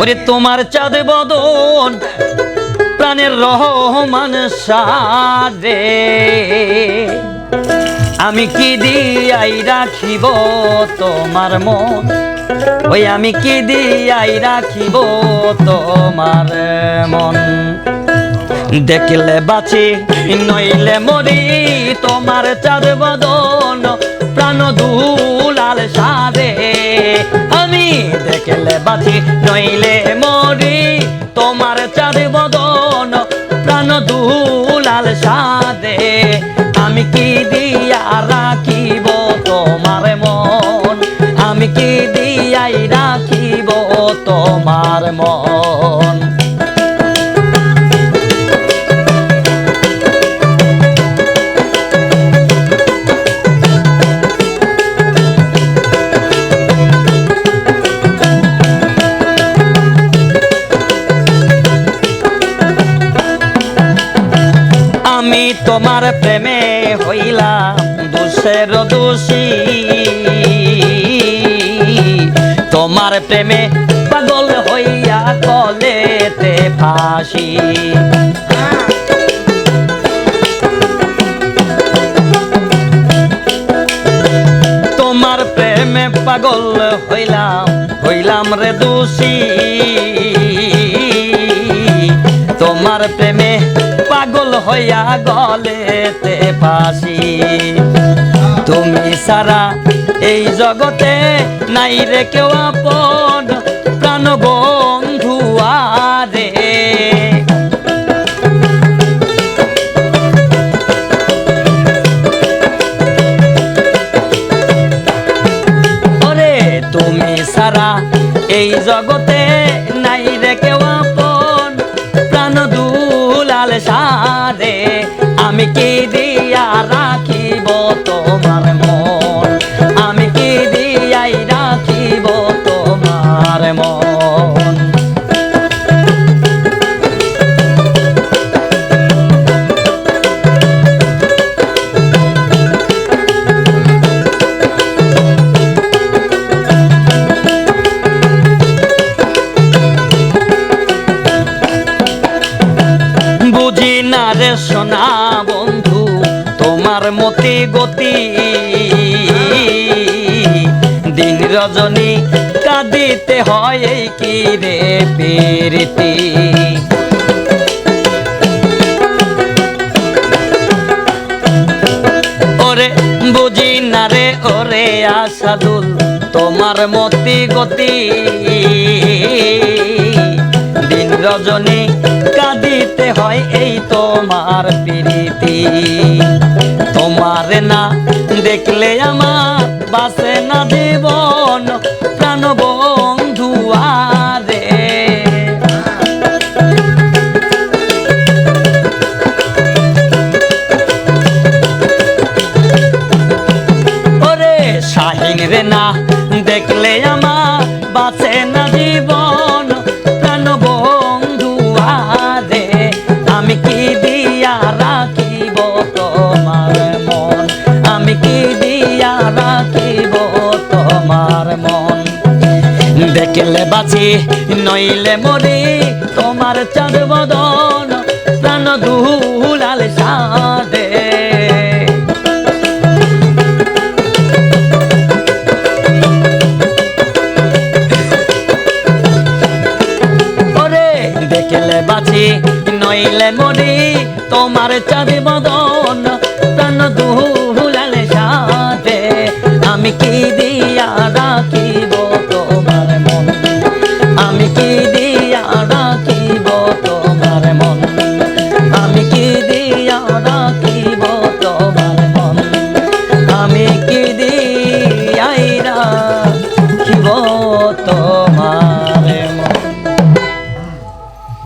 ওরে তোমার চাঁদ বদন, প্রাণের রহমান সারে আমি কি দিয়াই রাখিব তোমার মন? ওই আমি কি দিয়াই রাখিব তোমার মন? দেখলে বাঁচি, নইলে মরি, তোমার চাঁদ বদন, প্রাণ দুলাল সারে আমি দেখলে বাঁচি, নইলে মরি। তোমার চাঁদ বদন, প্রাণ দুলাল সাদে আমি কি দিয়া রাখিব তোমার মন? আমি কি দিয়াই রাখিব তোমার মন? তোমার প্রেমে হইলাম দুষের দোষী। তোমার প্রেমে পাগল হইয়া কলেতে ফাঁসি। তোমার প্রেমে পাগল হইলাম হইলাম রে দোষী। তোমার প্রেমে পাগল হইয়া গলেতে ফাঁসি। তুমি সারা এই জগতে নাই রে কেউ আপন প্রাণ বন্ধু আরে তুমি সারা এই জগতে নাই রে কেউ কি দিয়া রাখিব তোমার মন। আমি কি দিয়াই রাখিব মন। বুঝি সোনা তোমার মতি গতি। দিন রজনী কাঁদিতে হয় এই কি রে পেরিতি? ওরে বুঝি না রে, ওরে আসাদুল, তোমার মতি গতি। দিন রজনী কাঁদিতে হয় এই তোমার প্রীতি। তোমার না। দেখলে আমার বাসে না জীবন, প্রাণ বন্ধু রে না, দেখলে আমার বাঁচে না জীবন দেখলে বাঁচি, নইলে মরি। তোমার চাঁদ বদন, প্রাণ দুলাল সাদে দেখলে বাঁচি, নইলে মরি। তোমার চাঁদ বদন